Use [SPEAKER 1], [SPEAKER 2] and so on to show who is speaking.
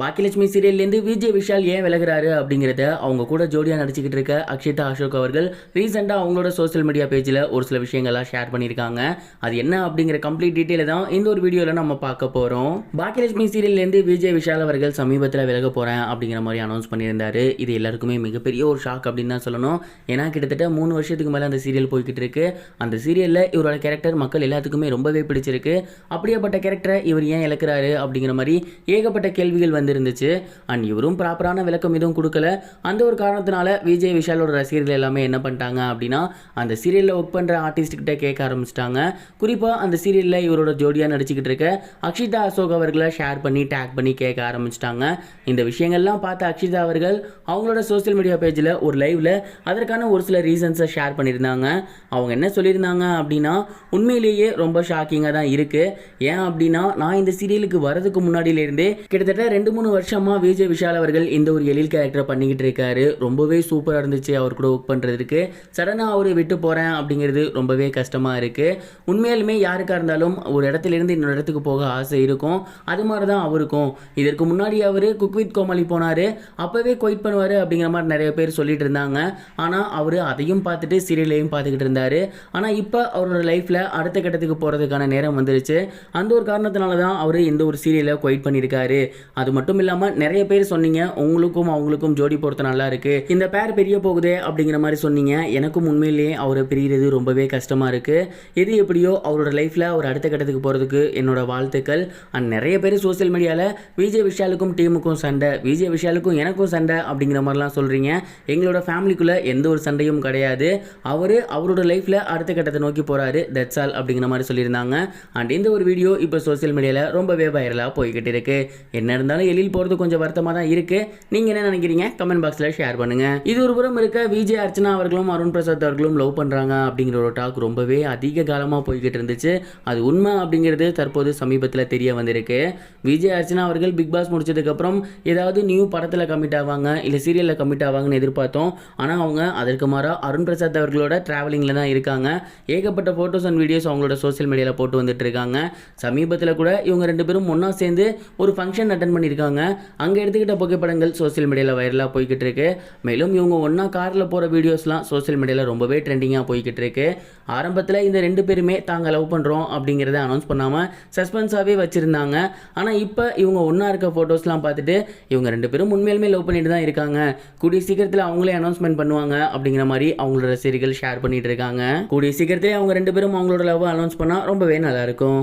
[SPEAKER 1] பாக்கியலட்சுமி சீரியல்லேருந்து விஜய் விஷால் ஏன் விலகுறாரு அப்படிங்கிறத அவங்க கூட ஜோடியாக நடிச்சுக்கிட்டு இருக்க அக்ஷிதா அசோக் அவர்கள் ரீசெண்டாக அவங்களோட சோஷியல் மீடியா பேஜில் ஒரு சில விஷயங்கள்லாம் ஷேர் பண்ணியிருக்காங்க. அது என்ன அப்படிங்கிற கம்ப்ளீட் டீட்டெயில் தான் இந்த ஒரு வீடியோவில் நம்ம பார்க்க போகிறோம் பாக்கியலட்சுமி சீரியல்லேருந்து விஜய் விஷால் அவர்கள் சமீபத்தில் விலக போகிறேன் அப்படிங்கிற மாதிரி அனௌன்ஸ் பண்ணியிருந்தாரு. இது எல்லாருக்குமே மிகப்பெரிய ஒரு ஷாக் அப்படின்னு தான் சொல்லணும். ஏன்னா கிட்டத்தட்ட மூணு வருஷத்துக்கு மேலே அந்த சீரியல் போய்கிட்டு இருக்கு. அந்த சீரியலில் இவரோட கேரக்டர் மக்கள் எல்லாத்துக்குமே ரொம்பவே பிடிச்சிருக்கு. அப்படியேப்பட்ட கேரக்டரை இவர் ஏன் இழக்கிறாரு அப்படிங்கிற மாதிரி ஏகப்பட்ட கேள்விகள் வந்து நடந்திருந்துச்சு அண்ட் இவரும் ப்ராப்பரான விளக்கம் எதுவும் கொடுக்கல. அந்த ஒரு காரணத்தினால விஜய் விஷாலோட ரசிகர்கள் எல்லாமே என்ன பண்ணிட்டாங்க அப்படின்னா அந்த சீரியலில் ஒர்க் பண்ணுற ஆர்டிஸ்ட்கிட்ட கேட்க ஆரம்பிச்சிட்டாங்க. குறிப்பாக அந்த சீரியலில் இவரோட ஜோடியாக நடிச்சுக்கிட்டு இருக்க அக்ஷிதா அசோக் அவர்களை ஷேர் பண்ணி டேக் பண்ணி கேட்க ஆரம்பிச்சிட்டாங்க. இந்த விஷயங்கள்லாம் பார்த்த அக்ஷிதா அவர்கள் அவங்களோட சோஷியல் மீடியா பேஜில் ஒரு லைவில் அதற்கான ஒரு சில ரீசன்ஸை ஷேர் பண்ணியிருந்தாங்க. அவங்க என்ன சொல்லியிருந்தாங்க அப்படின்னா உண்மையிலேயே ரொம்ப ஷாக்கிங்காக தான் இருக்குது ஏன் அப்படின்னா நான் இந்த சீரியலுக்கு வரதுக்கு முன்னாடியிலேருந்தே கிட்டத்தட்ட ரெண்டு மூணு வருஷமாக விஜய் விஷால் அவர்கள் இந்த ஒரு எழில் கேரக்டரை பண்ணிக்கிட்டு இருக்காரு. ரொம்பவே சூப்பராக இருந்துச்சு அவர் கூட ஒர்க் பண்ணுறதுக்கு சடனாக அவர் விட்டு போகிறேன் அப்படிங்கிறது ரொம்பவே கஷ்டமாக இருக்குது உண்மையாலுமே யாருக்காக இருந்தாலும் ஒரு இடத்துலேருந்து இன்னொரு இடத்துக்கு போக ஆசை இருக்கும். அது மாதிரி தான் அவருக்கும். இதற்கு முன்னாடி அவர் குக் வித் கோமாளி போனார். அப்போவே கொயிட் பண்ணுவார் அப்படிங்கிற மாதிரி நிறைய பேர் சொல்லிட்டு இருந்தாங்க. ஆனால் அவர் அதையும் பார்த்துட்டு சீரியலையும் பார்த்துக்கிட்டு இருந்தார். ஆனால் இப்போ அவரோட லைஃப்பில் அடுத்த கட்டத்துக்கு போகிறதுக்கான நேரம் வந்துருச்சு. அந்த ஒரு காரணத்தினால தான் அவர் இந்த ஒரு சீரியலை கொயிட் பண்ணியிருக்காரு. அது மட்டும் மட்டும் இல்லாமல் நிறைய பேர் சொன்னீங்க உங்களுக்கும் அவங்களுக்கும் ஜோடி பொறுத்த நல்லா இருக்கு. இந்த பேர் பெரிய போகுது அப்படிங்கிற மாதிரி சொன்னீங்க. எனக்கும் உண்மையிலேயே அவரை பிரிகிறது ரொம்பவே கஷ்டமாக இருக்கு. எது எப்படியோ அவரோட லைஃப்பில் அவர் அடுத்த கட்டத்துக்கு போகிறதுக்கு என்னோட வாழ்த்துக்கள். அண்ட் நிறைய பேர் சோஷியல் மீடியாவில் விஜய் விஷாலுக்கும் டீமுக்கும் சண்டை விஜய் விஷாலுக்கும் எனக்கும் சண்டை அப்படிங்கிற மாதிரிலாம் சொல்கிறீங்க எங்களோட ஃபேமிலிக்குள்ளே எந்த ஒரு சண்டையும் கிடையாது. அவர் அவரோட லைஃப்பில் அடுத்த கட்டத்தை நோக்கி போகிறாரு தட்ஸ் ஆல் அப்படிங்கிற மாதிரி சொல்லியிருந்தாங்க. அண்ட் இந்த ஒரு வீடியோ இப்போ சோஷியல் மீடியாவில் ரொம்பவே வைரலாக போய்கிட்டு இருக்கு. என்ன இருந்தாலும் எழில் போகிறது கொஞ்சம் வருத்தமாக தான் இருக்குது நீங்கள் என்ன நினைக்கிறீங்க? கமெண்ட் பாக்ஸில் ஷேர் பண்ணுங்க. இது ஒரு புறம் இருக்க விஜய் அர்ச்சனா அவர்களும் அருண் பிரசாத் அவர்களும் லவ் பண்ணுறாங்க அப்படிங்கிற ஒரு டாக் ரொம்பவே அதிக காலமாக போய்கிட்டு இருந்துச்சு. அது உண்மை அப்படிங்கிறது தற்போது சமீபத்தில் தெரிய வந்திருக்கு. விஜய் அர்ச்சனா அவர்கள் பிக் பாஸ் முடிச்சதுக்கப்புறம் ஏதாவது நியூ படத்தில் கமிட் ஆவாங்க இல்லை சீரியலில் கமிட் ஆவாங்கன்னு எதிர்பார்த்தோம். ஆனால் அவங்க அதற்கு மாறாக அருண் பிரசாத் அவர்களோட ட்ராவலிங்கில் தான் இருக்காங்க. ஏகப்பட்ட ஃபோட்டோஸ் அண்ட் வீடியோஸ் அவங்களோட சோஷியல் மீடியாவில் போட்டு வந்துட்டு இருக்காங்க. சமீபத்தில் கூட இவங்க ரெண்டு பேரும் ஒன்றா சேர்ந்து ஒரு ஃபங்க்ஷன் அட்டன் பண்ணியிருக்காங்க. அங்கே எடுத்துக்கிட்ட புகைப்படங்கள் சோஷியல் மீடியாவில் வைரலாக போய்கிட்டு இருக்கு மேலும் இவங்க ஒன்றா காரில் போகிற வீடியோஸ்லாம் சோஷியல் மீடியாவில் ரொம்பவே ட்ரெண்டிங்காக போய்கிட்டு இருக்கு ஆரம்பத்தில் இந்த ரெண்டு பேருமே தாங்க லவ் பண்ணுறோம் அப்படிங்கிறத அனௌன்ஸ் பண்ணாமல் சஸ்பென்ஸாகவே வச்சுருந்தாங்க. ஆனால் இப்போ இவங்க ஒன்றா இருக்க ஃபோட்டோஸ்லாம் பார்த்துட்டு இவங்க ரெண்டு பேரும் உண்மையிலுமே லவ் பண்ணிட்டு தான் இருக்காங்க. கூடிய சீக்கிரத்தில் அவங்களே அனௌன்ஸ்மெண்ட் பண்ணுவாங்க அப்படிங்கிற மாதிரி அவங்களோட ரசிகர்கள் ஷேர் பண்ணிட்டு இருக்காங்க. கூடிய சீக்கிரத்திலே அவங்க ரெண்டு பேரும் அவங்களோட லவ் அனௌன்ஸ் பண்ணால் ரொம்பவே நல்லாயிருக்கும்